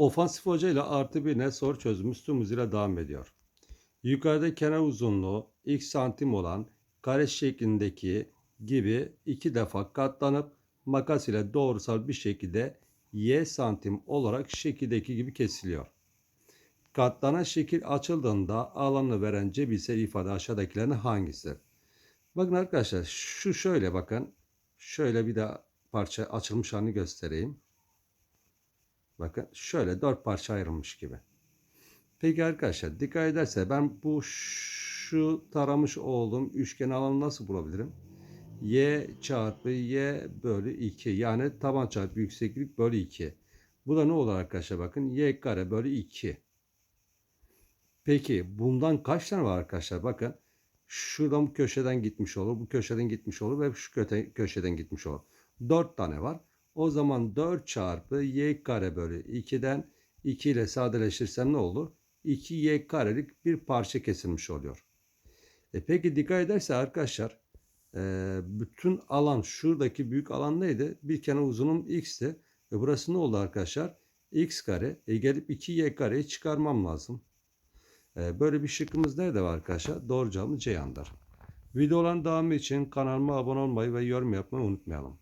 Ofansif hoca ile artı bir ne soru çözümümüz tüm hızıyla devam ediyor. Yukarıda kenar uzunluğu x santim olan kare şeklindeki gibi iki defa katlanıp makas ile doğrusal bir şekilde y santim olarak şekildeki gibi kesiliyor. Katlanan şekil açıldığında alanı veren cebirsel ifade aşağıdakilerin hangisi? Bakın arkadaşlar şu şöyle bakın. Şöyle bir daha parça açılmış halini göstereyim. Bakın şöyle dört parça ayrılmış gibi. Peki arkadaşlar dikkat ederse ben bu şu taramış olduğum üçgen alanı nasıl bulabilirim? Y çarpı Y bölü 2 yani taban çarpı yükseklik bölü 2. Bu da ne olur arkadaşlar bakın Y kare bölü 2. Peki bundan kaç tane var arkadaşlar bakın. Şuradan bu köşeden gitmiş olur, bu köşeden gitmiş olur ve şu köşeden gitmiş olur. 4 tane var. O zaman 4 çarpı y kare bölü 2'den 2 ile sadeleştirsem ne olur? 2y karelik bir parça kesilmiş oluyor. E peki dikkat ederse arkadaşlar e, bütün alan şuradaki büyük alan neydi? Bir kenar uzunum x'ti. Ve burası ne oldu arkadaşlar? x kare. E gelip 2y kareyi çıkarmam lazım. E, böyle bir şıkkımız nerede var arkadaşlar? Doğru cevabımız Ceyhan'dır. Videoların devamı için kanalıma abone olmayı ve yorum yapmayı unutmayalım.